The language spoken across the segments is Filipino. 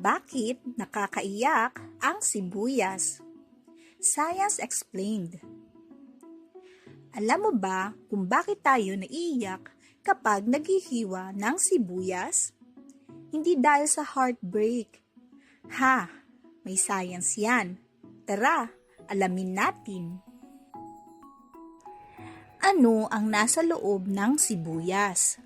Bakit nakakaiyak ang sibuyas? Science explained. Alam mo ba kung bakit tayo naiiyak kapag naghihiwa ng sibuyas? Hindi dahil sa heartbreak. Ha, may science yan. Tara, alamin natin. Ano ang nasa loob ng sibuyas?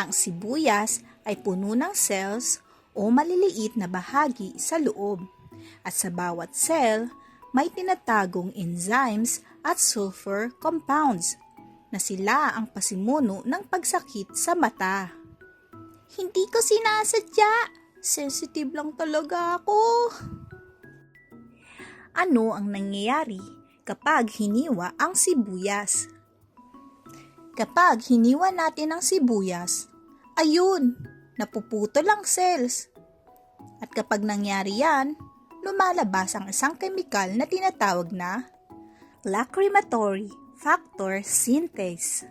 Ang sibuyas ay puno ng cells o maliliit na bahagi sa loob. At sa bawat cell, may tinatagong enzymes at sulfur compounds na sila ang pasimuno ng pagsakit sa mata. Hindi ko sinasadya. Sensitive lang talaga ako. Ano ang nangyayari kapag hiniwa ang sibuyas? Kapag hiniwa natin ang sibuyas, ayun, napuputol ang cells. At kapag nangyari yan, lumalabas ang isang kemikal na tinatawag na lacrimatory factor synthase.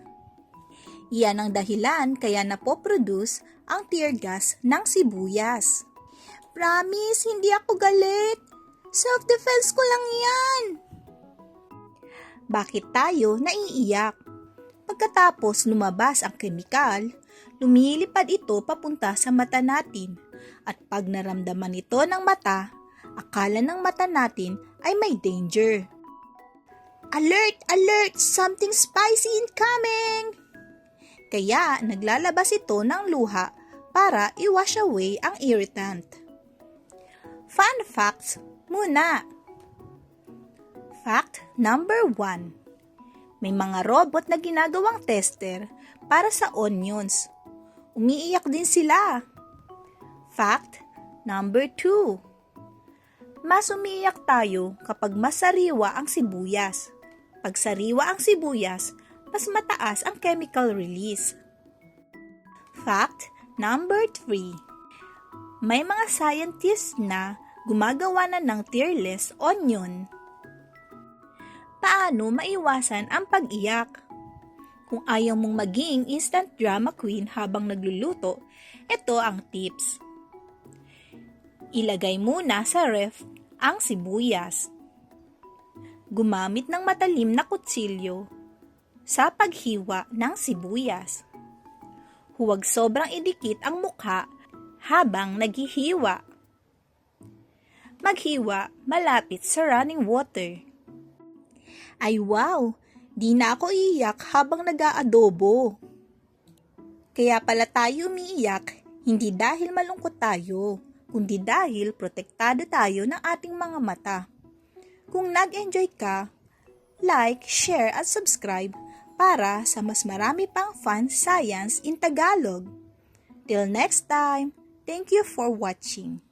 Iyan ang dahilan kaya napoproduce ang tear gas ng sibuyas. Promise, hindi ako galit. Self-defense ko lang yan. Bakit tayo naiiyak? Pagkatapos lumabas ang kemikal, lumilipad ito papunta sa mata natin at pag naramdaman ito ng mata, akala ng mata natin ay may danger. Alert! Alert! Something spicy incoming! Kaya naglalabas ito ng luha para i-wash away ang irritant. Fun facts muna. Fact number 1. May mga robot na ginagawang tester para sa onions. Umiiyak din sila. Fact number 2. Mas umiiyak tayo kapag masariwa ang sibuyas. Pag sariwa ang sibuyas, mas mataas ang chemical release. Fact number 3. May mga scientists na gumagawa na ng tearless onion. Paano maiwasan ang pag-iyak? Kung ayaw mong maging instant drama queen habang nagluluto, ito ang tips. Ilagay muna sa ref ang sibuyas. Gumamit ng matalim na kutsilyo sa paghiwa ng sibuyas. Huwag sobrang idikit ang mukha habang naghihiwa. Maghiwa malapit sa running water. Ay wow, di na ako iiyak habang nag-aadobo. Kaya pala tayo umiiyak, hindi dahil malungkot tayo, kundi dahil protektado tayo ng ating mga mata. Kung nag-enjoy ka, like, share at subscribe para sa mas marami pang fun science in Tagalog. Till next time, thank you for watching.